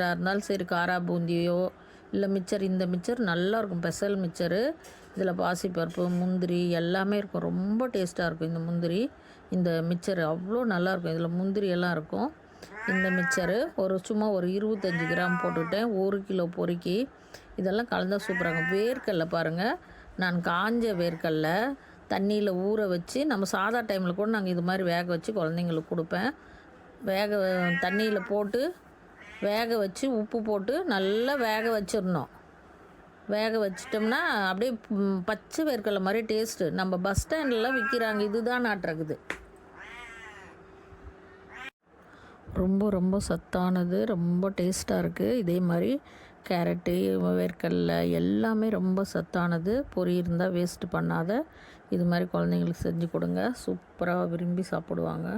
இருந்தாலும் சரி காரா பூந்தியோ இல்லை மிச்சர் இந்த மிச்சர் நல்லாயிருக்கும் பெசல் மிச்சரு இதில் பாசிப்பருப்பு முந்திரி எல்லாமே இருக்கும். ரொம்ப டேஸ்ட்டாக இருக்கும் இந்த முந்திரி இந்த மிச்சர். அவ்வளோ நல்லாயிருக்கும் இதில் முந்திரி எல்லாம் இருக்கும். இந்த மிச்சரு ஒரு சும்மா ஒரு இருபத்தஞ்சி கிராம் போட்டுக்கிட்டேன். ஒரு கிலோ பொறுக்கி. இதெல்லாம் கலந்தால் சூப்பராக இருக்கும். வேர்க்கடலை பாருங்கள் நான் காஞ்ச வேர்க்கடலை தண்ணியில் ஊற வச்சு நம்ம சாதா டைமில் கூட நாங்கள் இது மாதிரி வேக வச்சு குழந்தைங்களுக்கு கொடுப்பேன். வேக தண்ணியில் போட்டு வேக வச்சு உப்பு போட்டு நல்லா வேக வச்சிடணும். வேக வச்சிட்டோம்னா அப்படியே பச்சை வேர்க்கடலை மாதிரி டேஸ்ட்டு நம்ம பஸ் ஸ்டாண்ட்லலாம் விற்கிறாங்க இதுதான் நாட்டுறக்குது ரொம்ப ரொம்ப சத்தானது ரொம்ப டேஸ்ட்டாக இருக்குது இதே மாதிரி கேரட்டு வேர்க்கடலை எல்லாமே ரொம்ப சத்தானது. பொரி இருந்தால் வேஸ்ட்டு பண்ணாத. இது மாதிரி குழந்தைங்களுக்கு செஞ்சு கொடுங்க. சூப்பராக விரும்பி சாப்பிடுவாங்க.